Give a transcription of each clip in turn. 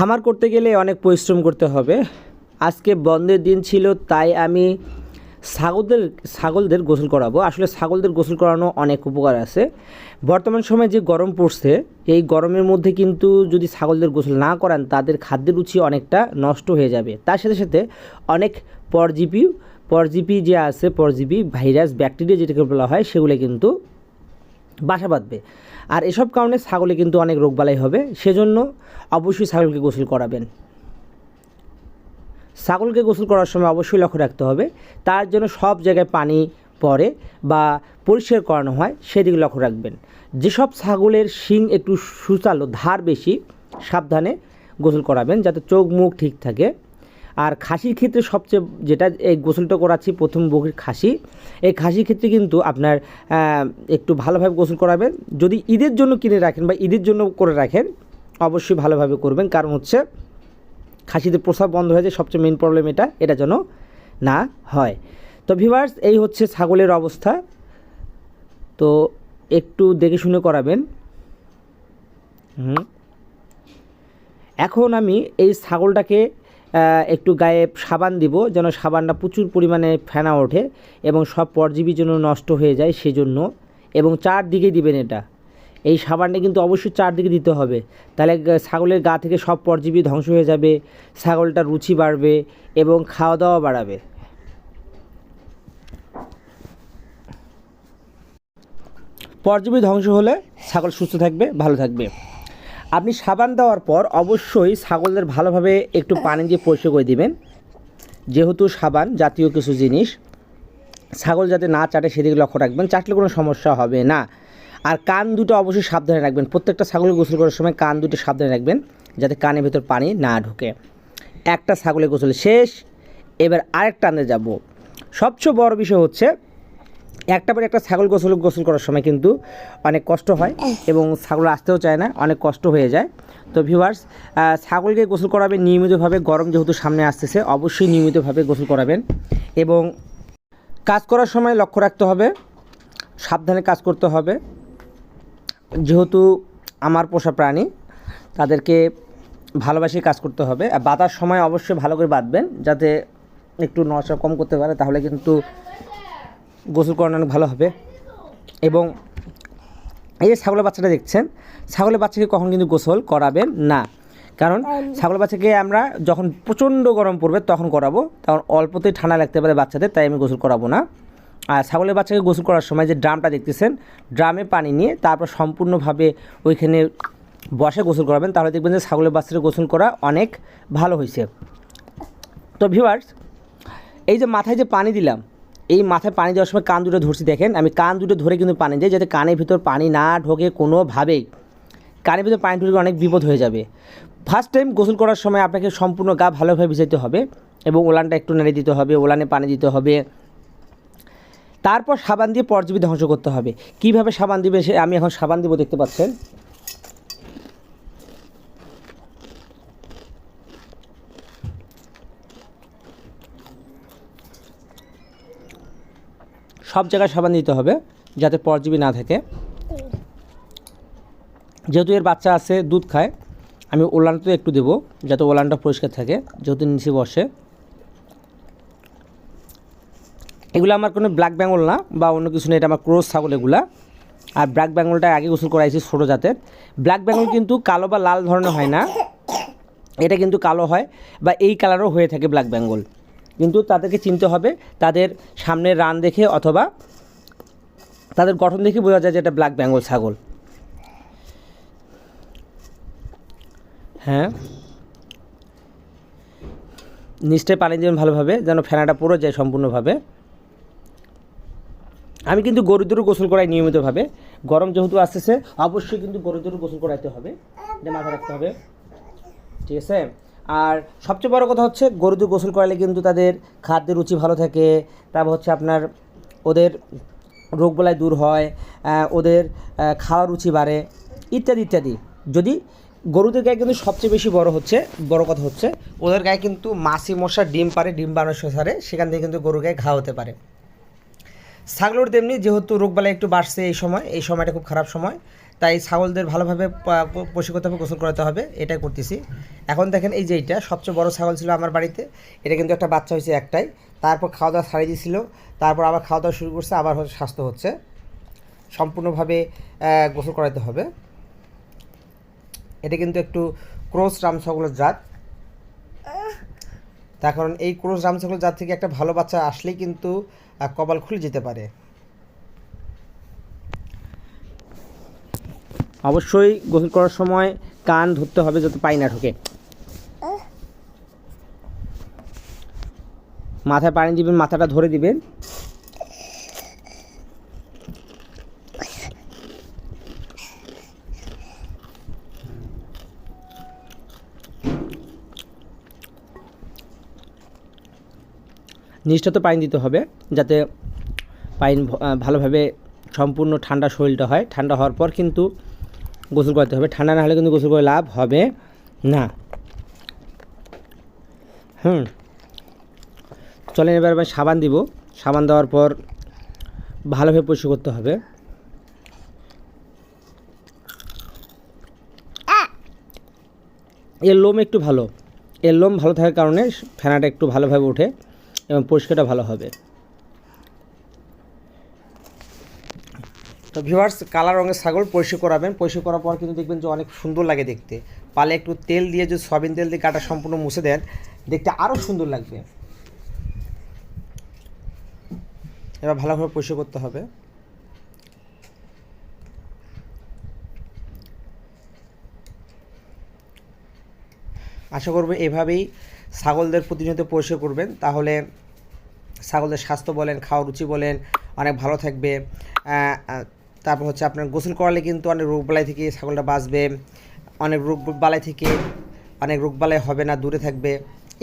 খামার করতে গেলে অনেক পরিশ্রম করতে হবে। আজকে বন্ধের দিন ছিল, তাই আমি ছাগলদের ছাগলদের গোসল করাবো। আসলে ছাগলদের গোসল করানো অনেক উপকার আছে। বর্তমান সময়ে যে গরম পড়ছে, এই গরমের মধ্যে কিন্তু যদি ছাগলদের গোসল না করান, তাদের খাদ্যের রুচি অনেকটা নষ্ট হয়ে যাবে। তার সাথে সাথে অনেক পরজীবী পরজীবী যে আছে, পরজীবী ভাইরাস, ব্যাকটেরিয়া যেটাকে বলা হয়, সেগুলো কিন্তু বাসা বাঁধবে। আর এসব কারণে ছাগলে কিন্তু অনেক রোগবালাই হবে। সেজন্য অবশ্যই ছাগলকে গোসল করাবেন। ছাগলকে গোসল করার সময় অবশ্যই লক্ষ্য রাখতে হবে, তার জন্য সব জায়গায় পানি পড়ে বা পরিষ্কার করানো হয় সেদিকে লক্ষ্য রাখবেন। যেসব ছাগলের শিং একটু সুচালো, ধার বেশি, সাবধানে গোসল করাবেন যাতে চোখ মুখ ঠিক থাকে। আর খাসির ক্ষেত্রে সবচেয়ে যেটা এই গোসলটা করাচ্ছি, প্রথম বগির খাসি। এই খাসির ক্ষেত্রে কিন্তু আপনার একটু ভালোভাবে গোসল করাবেন। যদি ঈদের জন্য কিনে রাখেন বা ঈদের জন্য করে রাখেন অবশ্যই ভালোভাবে করবেন। কারণ হচ্ছে খাসিদের প্রসাব বন্ধ হয়ে যায়, সবচেয়ে মেন প্রবলেম এটা এটা যেন না হয়। তো ভিভার্স এই হচ্ছে ছাগলের অবস্থা। তো একটু দেখে শুনে করাবেন। হুম। এখন আমি এই ছাগলটাকে একটু গায়ে সাবান দিব, যেন সাবানটা প্রচুর পরিমাণে ফেনা ওঠে এবং সব পরজীবী যেন নষ্ট হয়ে যায় সেজন্য। এবং চারদিকে দিবেন এটা। এই সাবানটা কিন্তু অবশ্যই চারদিকে দিতে হবে। তাহলে ছাগলের গা থেকে সব পরজীবী ধ্বংস হয়ে যাবে, ছাগলটার রুচি বাড়বে এবং খাওয়া দাওয়া বাড়াবে। পরজীবী ধ্বংস হলে ছাগল সুস্থ থাকবে, ভালো থাকবে। আপনি সাবান দেওয়ার পর অবশ্যই ছাগলদের ভালোভাবে একটু পানি দিয়ে পরিষ্কার করে দিবেন। যেহেতু সাবান জাতীয় কিছু জিনিস, ছাগল যাতে না চাটে সেদিকে লক্ষ্য রাখবেন। চাটলে কোনো সমস্যা হবে না। আর কান দুটো অবশ্যই সাবধানে রাখবেন। প্রত্যেকটা ছাগল গোসল করার সময় কান দুটো সাবধানে রাখবেন, যাতে কানের ভেতর পানি না ঢোকে। একটা ছাগলের গোসল শেষ। এবার আরেকটা আনতে যাব। সবচেয়ে বড় বিষয় হচ্ছে, একটা পরে একটা ছাগল গোসল গোসল করার সময় কিন্তু অনেক কষ্ট হয় এবং ছাগল আসতেও চায় না, অনেক কষ্ট হয়ে যায়। তো ভিউয়ার্স ছাগলকে গোসল করাবেন নিয়মিতভাবে, গরম যেহেতু সামনে আসতেছে, অবশ্যই নিয়মিতভাবে গোসল করাবেন এবং কাজ করার সময় লক্ষ্য রাখতে হবে, সাবধানে কাজ করতে হবে। যেহেতু আমার পোষা প্রাণী তাদেরকে ভালোবাসে কাজ করতে হবে। আর বাতার সময় অবশ্যই ভালো করে বাঁধবেন যাতে একটু নশা কম করতে পারে তাহলে কিন্তু গোসল করানো অনেক ভালো হবে। এবং এই যে ছাগলের বাচ্চাটা দেখছেন ছাগলের বাচ্চাকে কখন কিন্তু গোসল করাবেন না। কারণ ছাগলের বাচ্চাকে আমরা যখন প্রচণ্ড গরম পড়বে তখন করাবো। তখন অল্পতেই ঠান্ডা লাগতে পারে বাচ্চাদের তাই আমি গোসল করাবো না। আর ছাগলের বাচ্চাকে গোসল করার সময় যে ড্রামটা দেখতেছেন, ড্রামে পানি নিয়ে তারপর সম্পূর্ণভাবে ওইখানে বসে গোসল করাবেন, তাহলে দেখবেন যে ছাগলের বাচ্চাকে গোসল করা অনেক ভালো হয়েছে তো ভিউয়ার্স এই যে মাথায় যে পানি দিলাম, এই মাথায় পানি দেওয়ার সময় কান দুটো ধরছি, দেখেন, আমি কান দুটো ধরে কিন্তু পানি দিই, যাতে কানের ভিতর পানি না ঢোকে কোনোভাবেই। কানের ভিতর পানি ঢুকে অনেক বিপদ হয়ে যাবে। ফার্স্ট টাইম গোসল করার সময় আপনাকে সম্পূর্ণ গা ভালোভাবে ভিজাইতে হবে এবং ওলানটা একটু নেড়ে দিতে হবে, ওলানে পানি দিতে হবে। তারপর সাবান দিয়ে পরজীবী ধ্বংস করতে হবে। কীভাবে সাবান দিবে সে আমি এখন সাবান দিব, দেখতে পাচ্ছেন? সব জায়গায় সাবান দিতে হবে, যাতে পরজীবী না থাকে। যেহেতু এর বাচ্চা আছে, দুধ খায়, আমি ওলানটা একটু দেবো, যাতে ওলানটা পরিষ্কার থাকে, যেহেতু নিচে বসে। এগুলো আমার কোনো ব্ল্যাক বেঙ্গল না বা অন্য কিছু না এটা আমার ক্রোস ছাগল এগুলা। আর ব্ল্যাক বেঙ্গলটা আগে গোসল করাইছি ছোটো জাতের। ব্ল্যাক বেঙ্গল কিন্তু কালো বা লাল ধরনের হয় না। এটা কিন্তু কালো হয় বা এই কালারও হয়ে থাকে ব্ল্যাক বেঙ্গল কিন্তু তাদেরকে চিনতে হবে, তাদের সামনের রান দেখে অথবা তাদের গঠন দেখে বোঝা যায় যে এটা ব্ল্যাক বেঙ্গল ছাগল। হ্যাঁ। নিচটায় পানি দেবেন ভালোভাবে, যেন ফেনাটা পুরো যায় সম্পূর্ণভাবে। আমি কিন্তু গরুদেরও গোসল করাই নিয়মিতভাবে। গরম যেহেতু আসতেছে, অবশ্যই কিন্তু গরুদেরও গোসল করাইতে হবে। এটা মাথায় রাখতে হবে। ঠিক আছে? আর সবচেয়ে বড় কথা হচ্ছে গরুদের গোসল করালে কিন্তু তাদের খাদ্যের রুচি ভালো থাকে। তারপর হচ্ছে আপনার ওদের রোগবালাই দূর হয় ওদের খাওয়ার রুচি বাড়ে, ইত্যাদি ইত্যাদি। যদি গরুদের গায়ে কিন্তু সবচেয়ে বেশি বড় হচ্ছে, বড় কথা হচ্ছে, ওদের গায়ে কিন্তু মাছি মশা, ডিম পারে, ডিম বানানো সারে সেখান থেকে কিন্তু গরুর গায়ে ঘা হতে পারে। ছাগলের তেমনি যেহেতু রোগবালাই একটু বাড়ছে এই সময়, এই সময়টা খুব খারাপ সময়, তাই ছাগলদের ভালোভাবে প- প- করতে হবে গোসল করাতে হবে, এটাই করতেছি। এখন দেখেন এই যে এইটা, সবচেয়ে বড় ছাগল ছিল আমার বাড়িতে, এটা কিন্তু একটা বাচ্চা হয়েছে একটাই, তারপর খাওয়া দাওয়া ছাড়িয়ে দিয়েছিল, তারপর আবার খাওয়া দাওয়া শুরু করছে, আবার স্বাস্থ্য হচ্ছে, সম্পূর্ণভাবে গোসল করাতে হবে। এটা কিন্তু একটু ক্রোস রাম ছাগলের জাত। তার কারণ এই ক্রোস রাম ছাগলের জাত থেকে একটা ভালো বাচ্চা আসলেই কিন্তু কপাল খুলে যেতে পারে। অবশ্যই গোসল করার সময় কান ধরতে হবে যাতে পায় না ঢোকে। মাথায় পানি দিবেন, মাথাটা ধরে দিবেন। নিচটা পানি দিতে হবে, যাতে পানি ভালোভাবে সম্পূর্ণ ঠান্ডা শরীরটা হয়। ঠান্ডা হওয়ার পর কিন্তু গোসল করতে হবে। ঠান্ডা না হলে কিন্তু গোসল করে লাভ হবে না। হুম। চলেন এবার আমি সাবান দিব। সাবান দেওয়ার পর ভালোভাবে পরিষ্কার করতে হবে। এর লোম একটু ভালো। এর লোম ভালো থাকার কারণে ফেনাটা একটু ভালোভাবে ওঠে। এবং পরিষ্কারটা ভালো হবে। তো ভিভার্স কালার রঙের ছাগল পরিষ্কার করাবেন। পরিষ্কার করার পর কিন্তু দেখবেন যে অনেক সুন্দর লাগে দেখতে। পালে একটু তেল দিয়ে যদি সয়াবিন তেল দিয়ে গাটা সম্পূর্ণ মুছে দেন, দেখতে আরও সুন্দর লাগবে। এবার ভালোভাবে পরিষ্কার করতে হবে। আশা করব এভাবেই ছাগলদের প্রতিনিয়ত পরিষ্কার করবেন। তাহলে ছাগলের স্বাস্থ্য বলেন খাওয়া রুচি বলেন, অনেক ভালো থাকবে। তারপর হচ্ছে আপনার গোসল করালে কিন্তু অনেক রোগ বালাই থেকে ছাগলটা বাঁচবে, অনেক রোগ বালাই থেকে অনেক রোগ বালাই হবে না, দূরে থাকবে।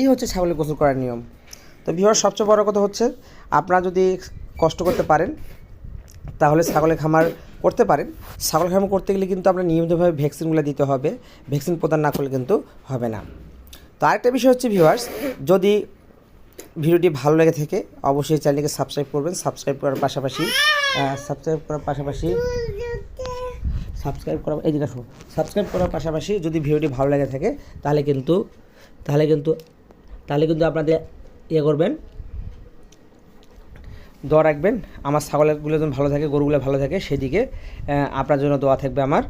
এই হচ্ছে ছাগলের গোসল করার নিয়ম। তো বিহার সবচেয়ে বড় কথা হচ্ছে, আপনারা যদি কষ্ট করতে পারেন তাহলে ছাগলের খামার করতে পারেন। ছাগল খামার করতে গেলে কিন্তু আপনার নিয়মিতভাবে ভ্যাকসিনগুলো দিতে হবে। ভ্যাকসিন প্রদান না করলে কিন্তু হবে না। তো আরেকটা বিষয় হচ্ছে ভিউয়ার্স যদি ভিডিওটি ভালো লেগে থাকে, অবশ্যই চ্যানেলকে সাবস্ক্রাইব করবেন। সাবস্ক্রাইব করার পাশাপাশি সাবস্ক্রাইব করার পাশাপাশি সাবস্ক্রাইব করার, এই দিকে আসো সাবস্ক্রাইব করার পাশাপাশি যদি ভিডিওটি ভালো লেগে থাকে, তাহলে কিন্তু তাহলে কিন্তু তাহলে কিন্তু আপনাদের ইয়ে করবেন দোয়া রাখবেন। আমার ছাগলগুলো যেন ভালো থাকে, গরুগুলো ভালো থাকে, সেদিকে আপনার জন্য দোয়া থাকবে আমার।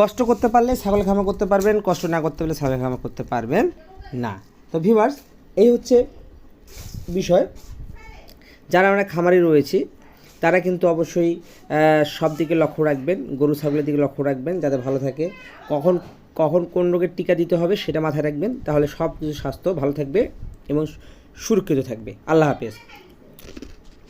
কষ্ট করতে পারলে ছাগল খামা করতে পারবেন, কষ্ট না করতে পারলে ছাগল খামা করতে পারবেন না। তো ভিভার্স এই হচ্ছে বিষয়। যারা আমরা খামারে রয়েছি, তারা কিন্তু অবশ্যই সব দিকে লক্ষ্য রাখবেন, গরু, ছাগলের দিকে লক্ষ্য রাখবেন, যাতে ভালো থাকে। কখন কখন কোন রোগের টিকা দিতে হবে সেটা মাথায় রাখবেন, তাহলে সব কিছু স্বাস্থ্য ভালো থাকবে এবং সুরক্ষিত থাকবে। আল্লাহ হাফেজ।